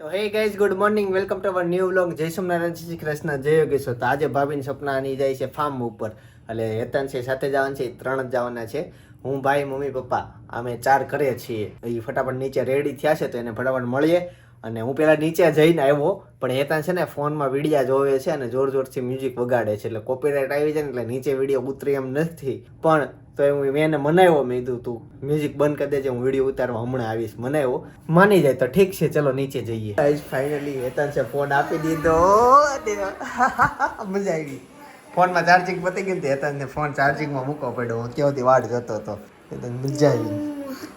તો hey guys good morning welcome to our new vlog Jai Somnarayan Shri Krishna, જય યોગેશ્વર. તો આજે ભાભીને સપનાની જાય છે ફાર્મ ઉપર. એટલે હેતન છે, સાથે જવાના છે, ત્રણ જ જવાના છે. હું, ભાઈ, મમ્મી, પપ્પા, અમે ચાર કરીએ છીએ. એ ફટાફટ નીચે રેડી થયા છે, તો એને ફટાફટ મળીએ. અને હું પેલા નીચે જઈને આવ્યો, પણ હેતાન છે ને ફોનમાં વિડીયા જોવે છે અને જોર જોરથી મ્યુઝિક વગાડે છે. એટલે કોપીરાઇટ આવી જાય ને એટલે નીચે વીડિયો ઉતરી એમ નથી. પણ તો એ મેં એને મનાવ્યો મેં કીધું તું મ્યુઝિક બંધ કરી દેજે હું વીડિયો ઉતારવા હમણાં આવીશ. મનાવ્યો. માની જાય તો ઠીક છે ચલો નીચે જઈએ. ફાઇનલી વેતન છે ફોન આપી દીધો. મજા આવી ફોનમાં ચાર્જિંગ પતી ગયું ને હેતાનને ફોન ચાર્જિંગમાં મૂકવો પડ્યો. હું ત્યાંથી વાટ જતો હતો. હેતાન મજા આવી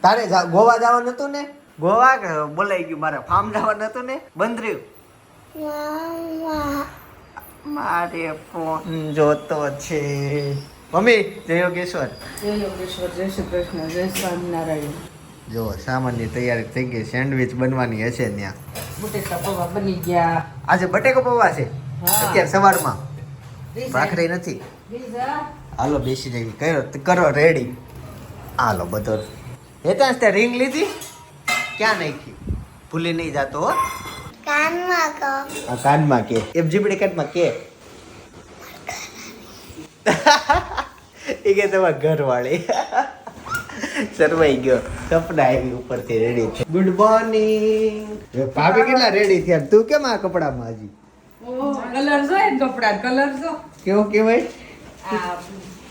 તારે ગોવા જવાનું હતું ને? ગોવા કે બોલાઈ ગયું મારે? ફાર્મ જવાનું હતું ને? બંધ રહ્યું? મારે ફોન જોતો છે. મમ્મી જય યોગેશ્વર. જય યોગેશ્વર જય શ્રી કૃષ્ણ જય સ્વામિનારાયણ. જો સામાનની તૈયારી થઈ ગઈ સેન્ડવિચ બનવાની હશે ત્યાં. બટેકા પૌવા બની ગયા. આજે બટેકો પૌવા છે અત્યારે સવારમાં. ભાખરી નથી. હાલો બેસી જઈ કરો કરો રેડી હાલો બધો. હેતાંશ તે રિંગ લીધી? ક્યાં નાખી ભૂલી નહીં જાતો હો. કાનમાં કહો. કાનમાં કે. એમ જીબડી કેટમાં કે. એ કે તમારા ઘરવાળી. સરવાઈ ગયો. સપના આવી ઉપરથી રેડી છે. ગુડ મોર્નિંગ ભાભી કેટલા રેડી થયા? તું કેમ આ કપડામાં હજી? કલર જો ને કપડા? કલર જો કેવો કેવાય આ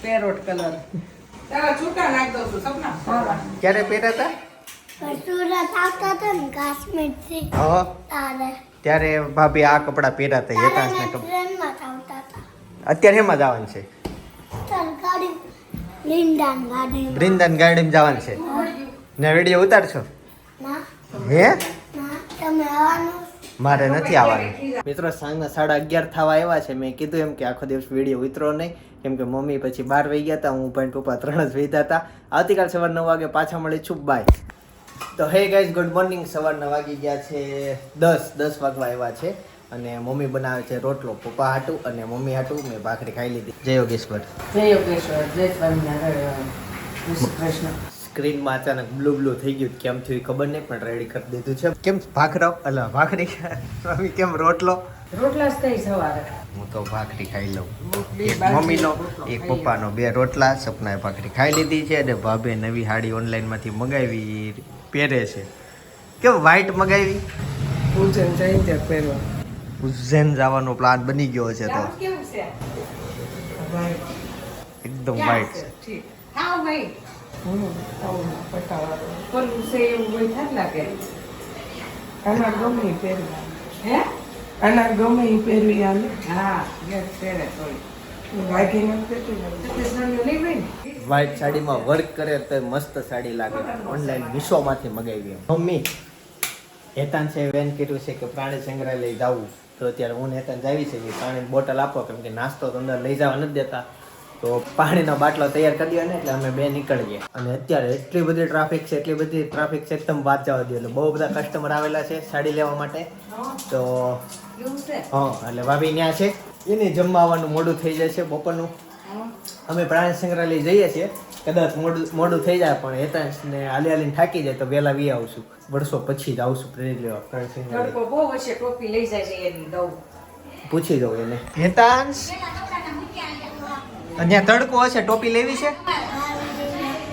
પેરોટ કલર તારા છૂટા નાખ દઉં છું સપના. ક્યારે પહેર્યા હતા સુરત આવતા હતા ને કાશ્મીરથી. હા. ત્યારે ભાભી આ કપડા પહેર્યા હતા હેતાંશના ને કપડા જ આવવાનું અત્યારે એમાં છે. વૃંદાવન ગાર્ડન જવાનું છે. ને વીડિયો ઉતારશો? હે? મારે નથી આવવાનું. મિત્રો સાંજના સાડા અગિયાર થવા આવ્યા છે. મેં કીધું એમ કે આખો દિવસ વીડિયો ઉતરો નહીં. કેમ કે મમ્મી પછી બાર વહી ગયા હતા. હું ભાઈ પપ્પા ત્રણ જ વહીતા હતા. આવતીકાલ સવાર નવ વાગે પાછા મળી છું. બાય તો હે ગાઈઝ ગુડ મોર્નિંગ સવારના વાગી ગયા છે દસ. દસ વાગવા આવ્યા છે. અને મમ્મી બનાવે છે રોટલો પપ્પા હાટું અને મમ્મી હાટું મેં ભાખરી ખાઈ લીધી. જય યોગેશ્વર. જય યોગેશ્વર જય સ્વામિનારાયણ સ્ક્રીનમાં અચાનક બ્લુ બ્લુ થઈ ગયું કેમ થયું ખબર નહીં પણ રેડી કરી દીધું છે. કેમ ભાખરો અલા ભાખરી સ્વામી કેમ રોટલો? રોટલા જ કઈ સવારે. હું તો ભાખરી ખાઈ લઉં. એક મમ્મીનો એક પપ્પાનો બે રોટલા સપનાએ ભાખરી ખાઈ લીધી છે અને ભાભે નવી સાડી ઓનલાઈનમાંથી મગાવી પહેરે છે. કેમ વ્હાઈટ મગાવી? પૂજન જઈને ત્યાં પહેરવા. ઉજ્જૈન જવાનો પ્લાન બની ગયો છે તો. કેવું છે? White. એકદમ વાઈટ છે? હે? વ્હાઈટ સાડીમાં વર્ક કરે તો મસ્ત સાડી લાગે. ઓનલાઈન મીશોમાંથી મગાવી. મમ્મી હેતાન છે વેન કર્યું છે કે પ્રાણી સંગ્રહાલય જવું. તો અત્યારે હું ને હેતાન જાવી છે પાણીની બોટલ આપો, કેમ કે નાસ્તો તો અંદર લઈ જવા નથી દેતા. તો પાણીનો બાટલો તૈયાર કરી દો ને, એટલે અમે બે નીકળીએ. અને અત્યારે એટલી બધી ટ્રાફિક છે, એટલી બધી ટ્રાફિક છે એકદમ વાત જવા દે, એટલે બહુ બધા કસ્ટમર આવેલા છે સાડી લેવા માટે. તો હા, એટલે ભાભી ત્યાં છે. એને જમવા આવવાનું મોડું થઈ જશે બપોરનું. અમે પ્રાણી સંગ્રહાલય જઈએ છીએ. કદાચ મોડું મોડું થઈ જાય પણ હેતાંશને હાલી હાલીને થાકી જાય તો વહેલા વી આવશું. વર્ષો પછી જ આવશું પ્રેરિત લેવા. તડકો બહુ હશે ટોપી લઈ જાય છે એની દઉં. પૂછી દઉં એને. હેતાંશ? અહીંયા તડકો હશે ટોપી લેવી છે?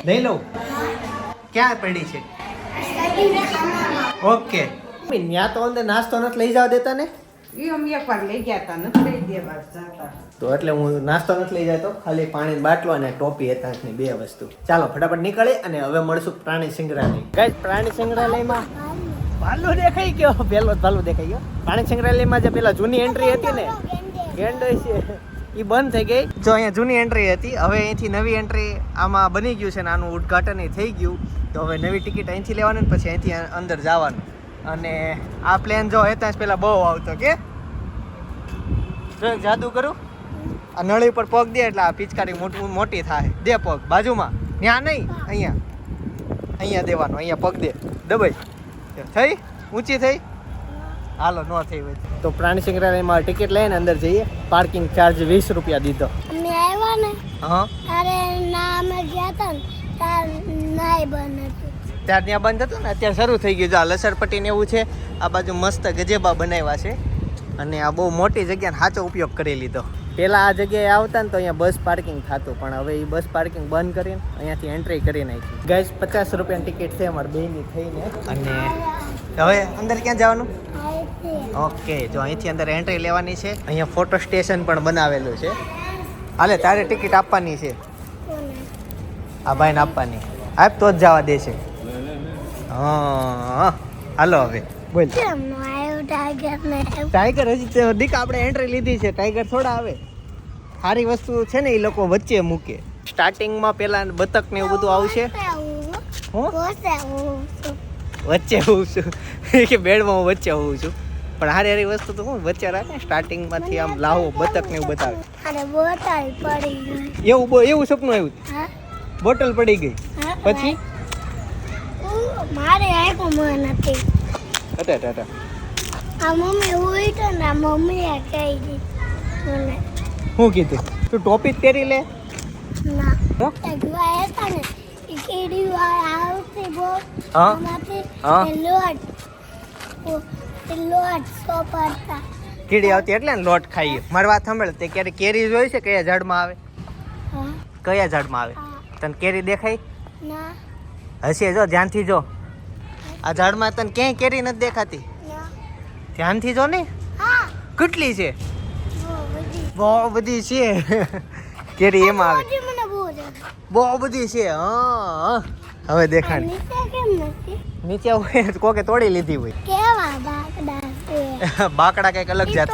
લઈ લઉં. ક્યાં પડી છે? ઓકે. ત્યાં તો અંદર નાસ્તો નથી લઈ જવા દેતા ને? એ અમે એકવાર લઈ ગયા હતા નથી લઈ દેવા જતા. તો એટલે હું નાસ્તો નથી લઈ જતો, ખાલી પાણી બાટલો અને ટોપી હતા બે વસ્તુ. ચાલો, ફટાફટ નીકળે અને હવે મળશું પ્રાણી સંગ્રહાલય. કઈ પ્રાણી સંગ્રહાલયમાં ભાલુ દેખાઈ ગયો. પેલો ભાલુ દેખાઈ ગયો. પ્રાણી સંગ્રહાલયમાં જે પેલા જૂની એન્ટ્રી હતી ને, ગેંડો છે. એ બંધ થઈ ગઈ. જો અહીંયા જૂની એન્ટ્રી હતી, હવે અહીંથી નવી એન્ટ્રી આમાં બની ગયું છે ને, આનું ઉદ્ઘાટન થઈ ગયું. તો હવે નવી ટિકિટ અહીંથી લેવાની ને પછી અહીંથી અંદર જવાનું. અને આ પ્લેન જો હેતાંશ પેલા બહુ આવતો, કે? જાદુ કરું? આ નળી પર પગ દે એટલે આ પિચકારી મોટું મોટી થાય. દે પગ બાજુમાં. ત્યાં નહીં અહીંયા. અહીંયા દેવાનો અહીંયા પગ દે. દબાઈ. થઈ? ઊંચી થઈ? હાલો ન થઈ હોય તો. પ્રાણી સંગ્રહાલયમાં ટિકિટ લઈને અંદર જઈએ. પાર્કિંગ ચાર્જ વીસ રૂપિયા દીધો. અમે આવ્યા ને હા? અરે ના અમે ગયા હતા ને તાર નાય હતું. ત્યાં ત્યાં બંધ હતું ને અત્યારે શરૂ થઈ ગયું. જો આ લસરપટ્ટી ને એવું છે આ બાજુ મસ્ત ગજેબા બનાવ્યા છે. અને આ બહુ મોટી જગ્યાનો સાચો ઉપયોગ કરી લીધો. પહેલાં આ જગ્યાએ આવતા ને તો અહીંયા બસ પાર્કિંગ થતું પણ હવે એ બસ પાર્કિંગ બંધ કરીને અહીંયાથી એન્ટ્રી કરી નાખી. ગાઈસ પચાસ રૂપિયાની ટિકિટ છે અમારે બેની થઈને. અને હવે અંદર ક્યાં જવાનું? ઓકે જો અહીંથી અંદર એન્ટ્રી લેવાની છે. અહીંયા ફોટો સ્ટેશન પણ બનાવેલું છે. હાલે તારે ટિકિટ આપવાની છે. આ ભાઈને આપવાની. આપ તો જ જવા દેશે હા હાલો હવે. બોલ. ટાઈગર હજી દીક આપણે એન્ટ્રી લીધી છે. ટાઈગર થોડા આવે. સારી વસ્તુ છે ને એ લોકો વચ્ચે મૂકે. સ્ટાર્ટિંગમાં પેલા બતક ને એવું બધું આવશે? હું? વચ્ચે હોઉં છું. કે બેડમાં હું વચ્ચે હોઉં છું. પણ હારી હારી વસ્તુ તો હું વચ્ચે રાખે સ્ટાર્ટિંગમાંથી આમ લાવો બતક ને એવું બતાવે. એવું એવું સપનું આવ્યું? બોટલ પડી ગઈ. પછી? મારે આખું મન હતી. અટા ટાટા આ મમ્મી હોય તો ને આ મમ્મીએ કહી દીધું મને. શું કીધું? તું ટોપી જ પહેરી લે? હો? કેડી આવતી હા? હા. એટલે ને લોટ ખાઈએ. મારી વાત સાંભળ તે ક્યારે કેરી જોઈ છે? કયા ઝાડમાં આવે? હા. કયા ઝાડમાં આવે? તને કેરી દેખાય? હશે જો ધ્યાનથી જો. આ ઝાડમાં તને ક્યાંય કેરી નથી દેખાતી? ધ્યાનથી જો ને. હા. કેટલી છે? બહુ બધી છે. કેરી એમાં આવે. બહુ બધી છે હા હવે આ દેખાડ નીચે હોય કોકે તોડી લીધી હોય. કેવા બાકડા કંઈક અલગ જાત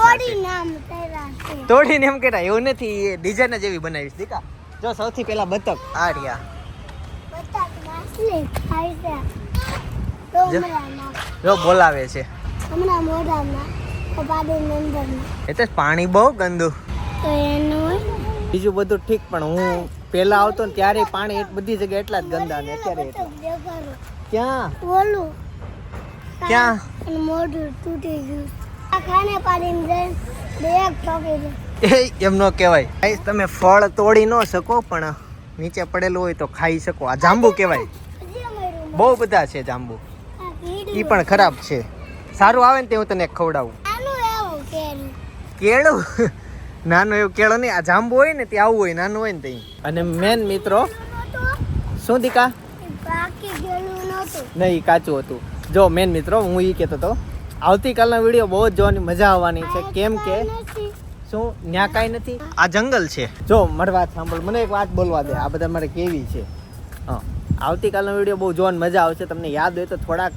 તોડીને એમ કેતા એવું નથી એ ડિઝાઇન જ એવી બનાવીશ. દીકા જો સૌથી પહેલા બતક. આ રહ્યા. જો. બોલાવે છે. હમણાં મોઢામાં એ તો પાણી બહુ ગંદુ. તો એનું બીજું બધું ઠીક પણ હું પહેલા આવતો ને ત્યારે પાણી એક બધી જગ્યાએ એટલા જ ગંદા ને અત્યારે એટલા. ક્યાં? બોલું ક્યાં? મોઢું તૂટી ગયું. ખાને પાડીને બેગ ઠોકી એ એમ ન કહેવાય. Guys, તમે ફળ તોડી ન શકો પણ નીચે પડેલું હોય તો ખાઈ શકો. આ જાંબુ કહેવાય. બહુ બધા છે જાંબુ. એ પણ ખરાબ છે. સારું આવે ને તે હું તને ખવડાવું. કેળું? નાનું એવું કેળો નહીં આ જાંબુ હોય ને તે આવું હોય નાનું હોય ને તે અને મેન મિત્રો શું દીકા? નહીં કાચું હતું. જો મેન મિત્રો હું એ કહેતો હતો આવતીકાલનો વીડિયો બહુ જ જોવાની મજા આવવાની છે. કેમ કે શું ન્યા કાંઈ નથી? આ જંગલ છે. જો મારી વાત સાંભળ મને એક વાત બોલવા દે આ બધા મારે કેવી છે. હા આવતીકાલનો વીડિયો બહુ જોવાની મજા આવશે. તમને યાદ હોય તો થોડાક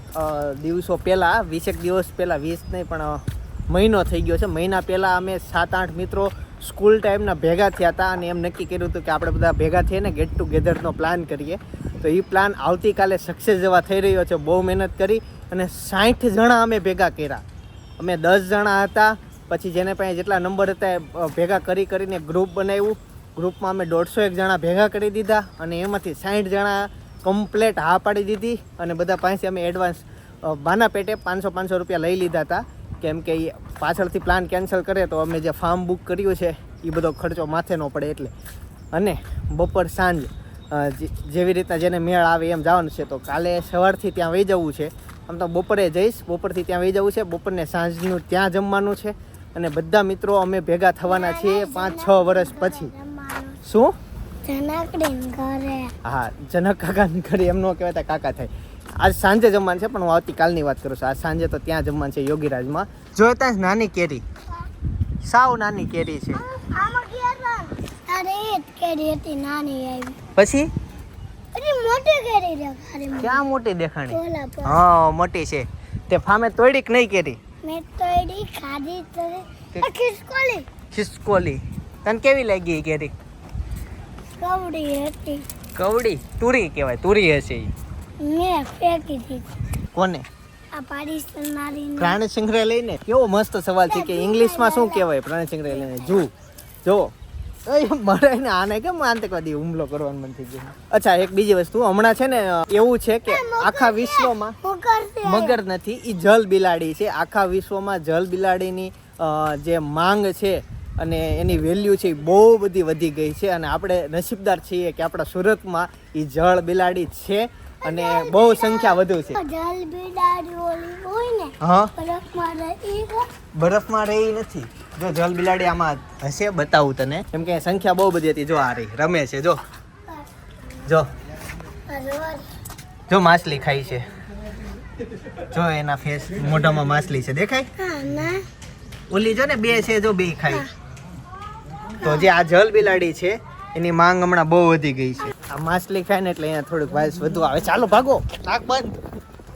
દિવસો પહેલાં વીસેક દિવસ પહેલાં વીસ નહીં પણ મહિનો થઈ ગયો છે. મહિના પહેલાં અમે સાત, આઠ મિત્રો સ્કૂલ ટાઈમના ભેગા થયા હતા અને એમ નક્કી કર્યું હતું કે આપણે બધા ભેગા થઈને ગેટ ટુગેધરનો પ્લાન કરીએ. તો એ પ્લાન આવતીકાલે સક્સેસ જેવા થઈ રહ્યો છે. બહુ મહેનત કરી અને સાઠ જણા અમે ભેગા કર્યા. અમે દસ જણા હતા. પછી જેને પાસે જેટલા નંબર હતા એ ભેગા કરી કરીને ગ્રુપ બનાવ્યું. ગ્રુપમાં અમે દોઢસો એક જણા ભેગા કરી દીધા અને એમાંથી સાઠ જણા કમ્પ્લેટ હા પાડી દીધી અને બધા પાસે અમે એડવાન્સ બાના પેટે પાંચસો પાંચસો રૂપિયા લઈ લીધા હતા. કેમ કે એ પાછળથી પ્લાન કેન્સલ કરે તો અમે જે ફાર્મ બુક કર્યું છે એ બધો ખર્ચો માથે ન પડે એટલે. અને બપોર સાંજ જેવી રીતના જેને મેળ આવે એમ જવાનું છે તો કાલે સવારથી ત્યાં વહી જવું છે. આમ તો બપોરે જઈશ બપોરથી ત્યાં વહી જવું છે બપોરને સાંજનું ત્યાં જમવાનું છે. અને બધા મિત્રો અમે ભેગા થવાના છીએ પાંચ છ વર્ષ પછી. શું? હા જનક કાકાની ઘરે એમ ન કહેવાય કાકા થાય. આજ સાંજે જમવાનું છે પણ હું આવતીકાલની વાત કરું છું. આજ સાંજે તો ત્યાં જમવાનું છે યોગીરાજમાં. જો ત્યાં નાની કેરી. સાવ નાની કેરી છે. પછી. ક્યાં મોટી દેખાણી? હા મોટી છે. તે ફામે તોડી કે નહીં કેરી. મેં તો ખાધી ખિસકોલી. ખિસકોલી. તને કેવી લાગી કેરી? કવડી હતી. કવડી? તુરી કહેવાય. તુરી હશે. મેં ફેંકી દીધી. કોને? આ પાડીસન પ્રાણી સંગ્રહાલય ને કેવો મસ્ત સવાલ છે કે ઇંગ્લિશમાં શું કહેવાય પ્રાણી સંગ્રહાલયને જુ જો મરાય ને આને કેમ આતંકવાદી હુમલો કરવાનું મન થઈ ગયું? અચ્છા એક બીજી વસ્તુ. હમણાં છે ને એવું છે કે આખા વિશ્વમાં મગર નથી એ જલ બિલાડી છે. આખા વિશ્વમાં જલ બિલાડીની જે માંગ છે અને એની વેલ્યુ છે એ બહુ બધી વધી ગઈ છે. અને આપણે નસીબદાર છીએ કે આપણા સુરતમાં એ જળ બિલાડી છે. અને બહુ સંખ્યા વધુ છે. બરફમાં રહી નથી. જો જલ બિલાડી આમાં હશે બતાવું તને. કેમ કે સંખ્યા બહુ બધી હતી. જો આ રહી રમે છે જો. જો. જો માછલી ખાય છે. જો એના ફેસ મોઢામાં માછલી છે. દેખાય? ઓલી જો ને બે છે જો બે ખાય. તો જે આ જલ બિલાડી છે એની માંગ હમણાં બહુ વધી ગઈ છે. આ માછલી ખાય ને એટલે અહીંયા થોડુંક વાયસ વધુ આવે. ચાલો ભાગો. નાક બંધ.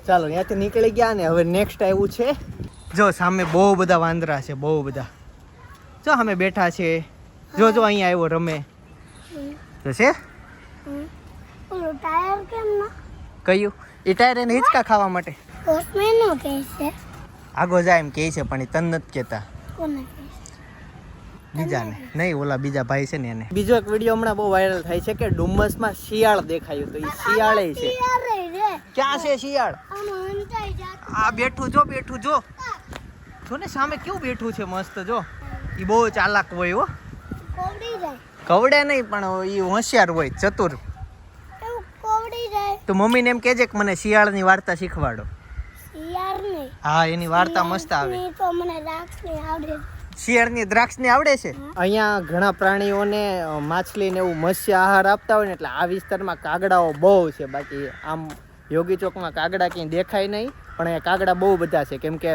ચાલો ત્યાંથી નીકળી ગયા ને હવે નેક્સ્ટ આવ્યું છે. જો સામે બહુ બધા વાંદરા છે બહુ બધા. જો સામે બેઠા છે. જો જો અહીંયા આવ્યો રમે. તો છે? હમ. ઓલું ટાયર કેમ ના કયું? એ ટાયર એને હિંચકા ખાવા માટે. આગો જાય એમ કહે છે પણ એ તન નથી કહેતા? બીજાને. નહીં ઓલા બીજા ભાઈ છે ને એને. બીજો એક વીડિયો હમણાં બહુ વાયરલ થાય છે કે ડુમ્મસમાં શિયાળ દેખાયું તો એ શિયાળે છે. ક્યાં છે શિયાળ? આ બેઠું જો બેઠું જો. જો ને સામે કેવું બેઠું છે મસ્ત જો. એ બહુ ચાલાક હોય હો. કોવડી નહીં પણ એ હોશિયાર હોય ચતુર. તો મમ્મીને એમ કહેજે કે મને શિયાળની વાર્તા શીખવાડો. હા એની વાર્તા મસ્ત આવે. તો મને આવડે. શિયાળની દ્રાક્ષને આવડે છે? અહીંયા ઘણા પ્રાણીઓને માછલી ને એવું મત્સ્ય આહાર આપતા હોય ને એટલે આ વિસ્તારમાં કાગડાઓ બહુ છે. બાકી આમ યોગી ચોકમાં કાગડા ક્યાંય દેખાય નહીં પણ અહીંયા કાગડા બહુ બધા છે. કેમ કે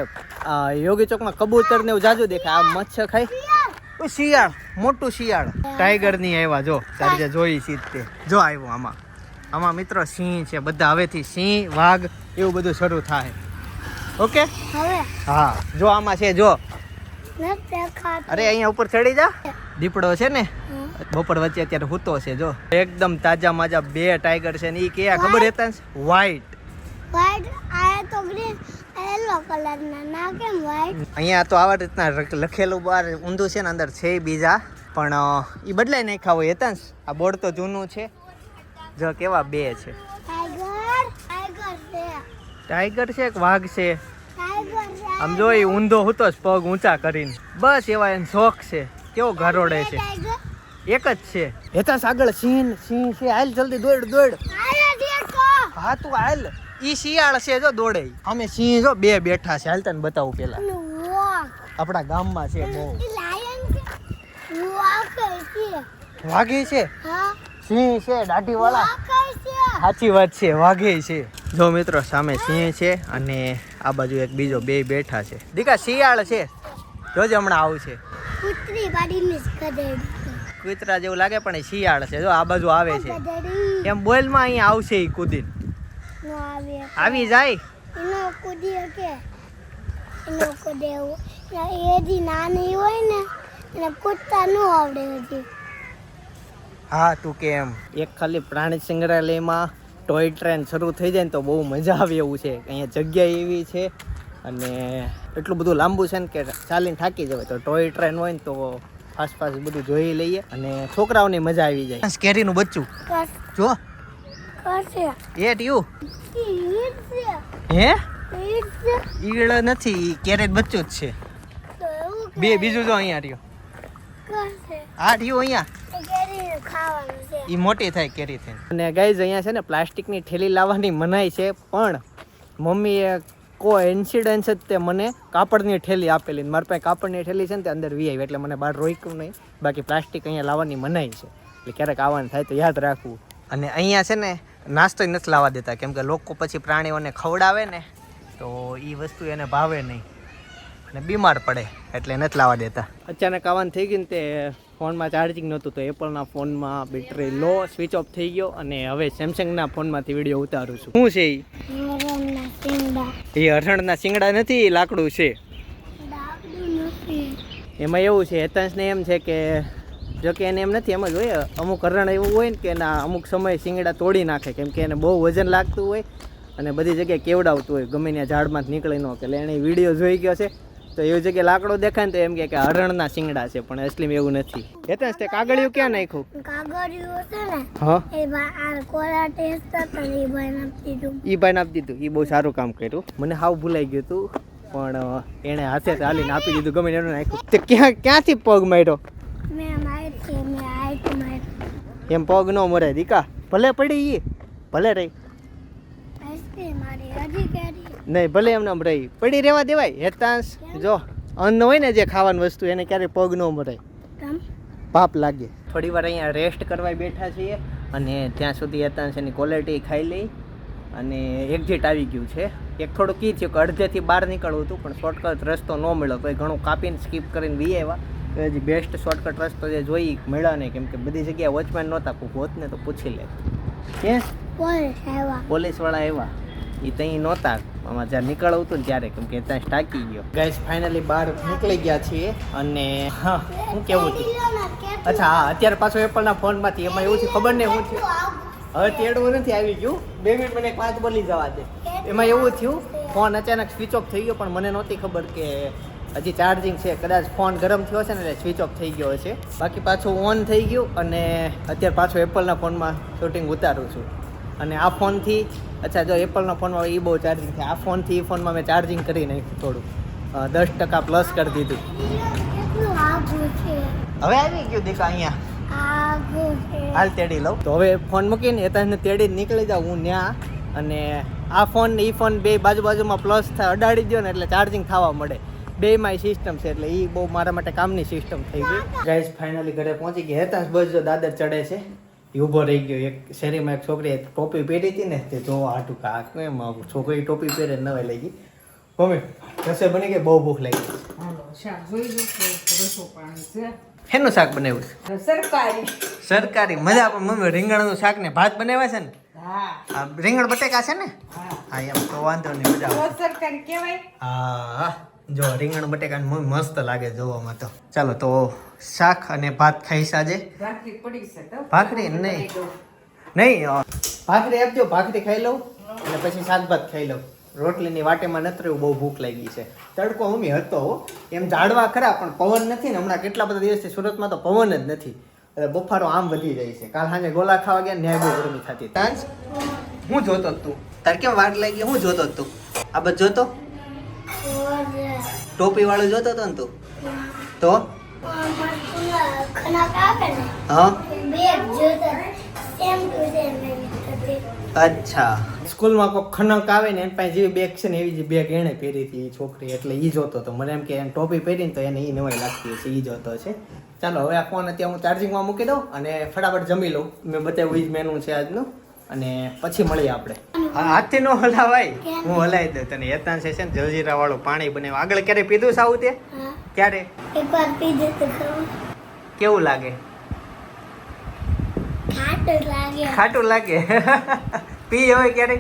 યોગી ચોકમાં કબૂતર ને એવું જાજુ દેખાય. આ મચ્છર ખાય. શિયાળ. મોટું શિયાળ. ટાઈગરની આવ્યા. જો તારી જે જોઈ સીધ તે. જો આવ્યો આમાં. આમાં મિત્રો સિંહ છે. બધા હવેથી સિંહ વાઘ એવું બધું શરૂ થાય. ઓકે? હવે. હા. જો આમાં છે જો. અરે અહીંયા ઉપર ચડી જા. દીપડો છે ને? બપોર વચ્ચે અત્યારે હૂતો છે જો. એકદમ તાજા માજા બે ટાઈગર છે ને ઈ કયા ખબર હતા વ્હાઈટ વ્હાઈટ આ તો ગ્રીન યલો કલર ના. ના કેમ વ્હાઈટ અહીંયા તો આવા રીતના લખેલું બહાર ઊંધું છે ને અંદર છે બીજા. પણ એ બદલાઈ નાખ્યા હોય હેતાંશ આ બોર્ડ તો જૂનું છે. જો કેવા બે છે. ટાઈગર ટાઈગર છે. ટાઈગર છે કે વાઘ છે? આમ જો એ ઊંધો હતો જ પગ ઊંચા કરીને. બસ એવા એને શોખ છે. કેવો ઘરોડે છે. એક જ છે. હેતા આગળ સિંહ સિંહ છે. હાલ જલ્દી દોડ દોડ. હા તું હાલ. ઈ શિયાળ છે જો દોડે. અમે સિંહ જો બે બેઠા છે. હાલ તને બતાવું પેલા. આપણા ગામમાં છે બહુ. વાઘે છે. વાઘી છે? સિંહ છે દાઢી વાળા સાચી વાત છે. વાઘે છે. જો મિત્રો સામે સિંહ છે અને આ બાજુ એક બીજો બે બેઠા છે. દીકા શિયાળ છે. જોજે હમણાં આવશે છે. કૂતરા જેવું લાગે પણ શિયાળ છે. જો આ બાજુ આવે છે. એમ બોલમાં અહીંયા આવશે એ કુદીન. આવી જાય? નાની હોય ને એને કૂદતા ન આવડે હજી. હા તું કેમ એક ખાલી પ્રાણી સંગ્રહાલયમાં ટોય ટ્રેન શરૂ થઈ જાય ને તો બહુ મજા આવે એવું છે. અહીંયા જગ્યા એવી છે અને એટલું બધું લાંબુ છે ને કે ચાલીને થાકી જવાય. તો ટોય ટ્રેન હોય ને તો ફાસ્ટ ફાસ્ટ બધું જોઈ લઈએ અને છોકરાઓની મજા આવી જાય. કેરીનું બચ્ચું. જો. એટ યુ હે? ઈળ નથી કેરેટ બચ્ચું જ છે. બે બીજું જો અહીંયા રહ્યો. આ રહ્યું અહીંયા. ખાવાનું છે. એ મોટી થાય કેરી થઈ અને ગાઈઝ અહીંયા છે ને પ્લાસ્ટિકની થેલી લાવવાની મનાઈ છે પણ મમ્મીએ કો ઇન્સિડન્સ જ તે મને કાપડની ઠેલી આપેલી મારી પાસે કાપડની થેલી છે ને તે અંદર વી આવી એટલે મને બહાર રોક્યું નહીં. બાકી પ્લાસ્ટિક અહીંયા લાવવાની મનાઈ છે. એટલે ક્યારેક આવવાનું થાય તો યાદ રાખવું. અને અહીંયા છે ને નાસ્તો નથી લાવવા દેતા. કેમ કે લોકો પછી પ્રાણીઓને ખવડાવે ને તો એ વસ્તુ એને ભાવે નહીં. અને બીમાર પડે એટલે નથી લાવવા દેતા. અચાનક આવવાનું થઈ ગયું ને તે ફોનમાં ચાર્જિંગ નહોતું તો એપલના ફોનમાં બેટરી લો સ્વિચ ઓફ થઈ ગયો અને હવે સેમસંગના ફોનમાંથી વીડિયો ઉતારું છું. શું છે એ હરણના શિંગડા નથી લાકડું છે. એમાં એવું છે, હેતાંશને એમ છે કે જો કે એને એમ નથી, એમ જ હોય. અમુક હરણ એવું હોય ને કે એના અમુક સમયે શિંગડા તોડી નાખે, કેમ કે એને બહુ વજન લાગતું હોય અને બધી જગ્યાએ કેવડાવતું હોય, ગમે ત્યાં ઝાડમાં નીકળી ન કે એટલે એણે વીડિયો જોઈ ગયો છે. તો એવી જગ્યાએ લાકડો દેખાય ને તો એમ કે હરણના શિંગડા છે પણ અસલીમાં એવું નથી. હેતાંશ તે કાગળિયું ક્યાં નાખ્યું? કાગળિયું છે ને હા? એ આ કોરા ટેસ્ટ હતા એ ભાઈ આપી દીધું. ઈ ભાઈને આપી દીધું. એ બહુ સારું કામ કર્યું. મને હાવ ભૂલાઈ ગયું તું પણ એણે હાથે ચાલીને આપી દીધું ગમે એનું નાખ્યું. તે ક્યાં ક્યાંથી પગ માર્યો? મેં મારી છે મેં હાઈટ મારી એમ પગ ન મરે દીકા. ભલે પડી ઈ ભલે રહી. હજી કેરી. નહીં ભલે એમને રહી પડી રહેવા દેવાય હેતાંશ. જો અન્ન હોય ને જે ખાવાની વસ્તુ એને ક્યારેય પગ ન મરાય. પાપ લાગે. થોડી વાર અહીંયા રેસ્ટ કરવા બેઠા છીએ અને ત્યાં સુધી હેતાંશ એની ક્વોલિટી ખાઈ લઈ અને એક્ઝિટ આવી ગયું છે. એક થોડુંક કી થયું કે અડધેથી બહાર નીકળવું હતું પણ શોર્ટકટ રસ્તો ન મળ્યો. તો એ ઘણું કાપીને સ્કીપ કરીને બી આવ્યા. તો હજી બેસ્ટ શોર્ટકટ રસ્તો જે જોઈ મળ્યો નહીં કેમ કે બધી જગ્યાએ વોચમેન નહોતા કોઈ હોત ને તો પૂછી લે. કે પોલીસવાળા પોલીસવાળા આવ્યા. એ ત્યાં નહોતા આમાં જ્યારે નીકળવું હતું ત્યારે કેમ કે ત્યાં ટાંકી ગયો. ગાઈસ ફાઇનલી બહાર નીકળી ગયા છીએ અને, હા, હું કેવું હતું અચ્છા, હા, અત્યારે પાછો એપલના ફોનમાંથી એમાં એવું છે, ખબર નહીં હું થયું હવે તેડવું નથી આવી ગયું. બે મિનિટ મને વાત બોલી જવા દે. એમાં એવું થયું ફોન અચાનક સ્વિચ ઓફ થઈ ગયો, પણ મને નહોતી ખબર કે હજી ચાર્જિંગ છે. કદાચ ફોન ગરમ થયો છે ને એટલે સ્વિચ ઓફ થઈ ગયો છે બાકી પાછું ઓન થઈ ગયું અને અત્યારે પાછું એપલના ફોનમાં શૂટિંગ ઉતારું છું. અને આ ફોનથી, અચ્છા, જો એપલનો ફોનમાં એ બહુ ચાર્જિંગ થાય આ ફોનથી એ ફોનમાં મેં ચાર્જિંગ કરી નાખ્યું થોડું. દસ ટકા પ્લસ કરી દીધું. હવે આવી ગયું દેખા અહીંયા. હાલ તેડી લઉં. તો હવે ફોન મૂકીને એ તને તેડી નીકળી જાઉં હું ત્યાં અને આ ફોન એ ફોન બે બાજુ બાજુમાં પ્લસ થાય અડાડી દો ને એટલે ચાર્જિંગ થવા મળે. બેમાંય સિસ્ટમ છે એટલે એ બહુ મારા માટે કામની સિસ્ટમ થઈ ગઈ. ગાઈઝ ફાઇનલી ઘરે પહોંચી ગઈ હેતાંશ બસ જો દાદર ચડે છે. ઊભો રહી ગયો. એક શેરીમાં એક છોકરીએ ટોપી પહેરી હતી ને તે જોવા હાટું કે આ કેમ છોકરી ટોપી પહેરે નવાઈ લઈ ગઈ મમ્મી રસોઈ બની ગઈ? બહુ ભૂખ લાગી. શેનું શાક બનાવ્યું છે? સરકારી. સરકારી. મજા પણ મમ્મી રીંગણનું શાક ને ભાત બનાવ્યા છે ને? આ રીંગણ બટેકા છે ને? હા. એમ તો વાંધો નહીં મજા સરકારી કહેવાય? હા. જો રીંગણ બટેકા મસ્ત લાગે જોવામાં તો. ચાલો તો શાક અને ભાત ખાઈશ આજે. ભાખરી નહીં. નહીં ભાખરી આપજો ભાખરી ખાઈ લઉં. અને પછી શાક ભાત ખાઈ લઉં. રોટલીની વાટેમાં નથી રહ્યું બહુ ભૂખ લાગી છે. તડકો હમી હતો. એમ ઝાડવા ખરા પણ પવન નથી ને હમણાં કેટલા બધા દિવસથી સુરતમાં તો પવન જ નથી. એટલે બફારો આમ વધી જાય છે. કાલ સાંજે ગોલા ખાવા ગયા ન્યાય બહુ ગરમી થતી તાંજ હું જોતો તું. તાર કેમ વાર લાગી? હું જોતો તું. આ બધું જોતો? ટોપી વાળું જોતો હતો ને તું? તો? અચ્છા. સ્કૂલમાં કોઈ ખનક આવે ને, એની પાસે જેવી બેગ છે ને, એવી જ બેગ એણે પહેરી હતી છોકરી, એટલે એ જોતો હતો. મને એમ કે એને ટોપી પહેરીને તો એને એ નવાઈ લાગતી હશે એ જોતો છે ચાલો, હવે આ ફોન અત્યારે હું ચાર્જિંગમાં મૂકી દઉં અને ફટાફટ જમી લઉં. મેં બતાવ્યું એ જ મેનુ છે આજનું. અને પછી મળીએ આપણે. હાથથી ન હલાવાય. હું હલાવી દઉં તને. યતાન છે ને જલજીરા વાળું પાણી બનાવ્યું આગળ ક્યારે પીધું સાવું તે? ક્યારે? એકવાર પીધું તો કેવું લાગે? ખાટું લાગે. ખાટું લાગે. પી હવે ક્યારે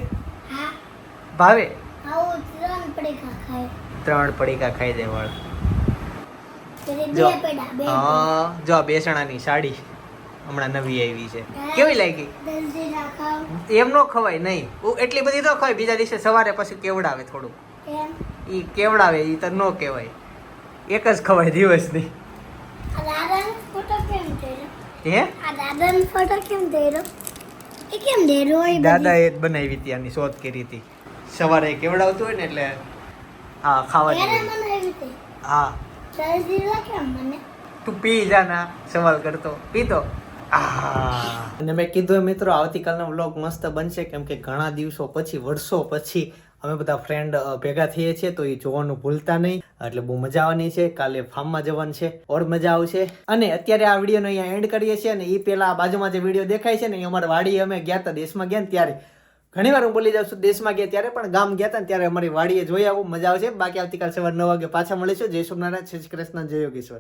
ભાવે? ત્રણ પડીકા ખાય ત્રણ પડીકા ખાઈ દે વાળ. જો આ બેસણાની સાડી. હમણાં નવી આવી છે. કેવી લાગી? એમ નો ખવાય નહીં. એટલી બધી તો ખવાય બીજા દિવસે સવારે પછી કેવડાવે થોડું. એ કેવડાવે એ તો ન કહેવાય. એક જ ખવાય દિવસની. દાદા એ બનાવી હતી આની શોધ કરી હતી. સવારે કેવડાવતું હોય ને એટલે હા ખાવા ત્યારે જેવી. મને એવી થઈ હા તું પી જાના સવાલ કરતો. પીતો? અને મેં કીધું મિત્રો, આવતીકાલનો વ્લોગ મસ્ત બનશે, કેમ કે ઘણા દિવસો પછી, વર્ષો પછી અમે બધા ફ્રેન્ડ ભેગા થઈએ છીએ, તો એ જોવાનું ભૂલતા નહીં. એટલે બહુ મજા આવવાની છે. કાલે ફાર્મમાં જવાનું છે. ઓર મજા આવશે. અને અત્યારે આ વિડીયોનો અહીંયા એન્ડ કરીએ છીએ, અને એ પહેલા બાજુમાં જે વીડિયો દેખાય છે ને, એ અમારા વાડી અમે ગયા હતા દેશમાં ગયા ને ત્યારે. ઘણી વાર હું બોલી જાઉં છું, દેશમાં ગયા ત્યારે, પણ ગામ ગયા હતા ત્યારે અમારી વાડીએ જોઈ આવું, મજા આવશે. બાકી આવતીકાલ સવાર નવ વાગે પાછા મળીશું. જય સોમનારાયણ શ્રી કૃષ્ણ, જય યોગેશ્વર.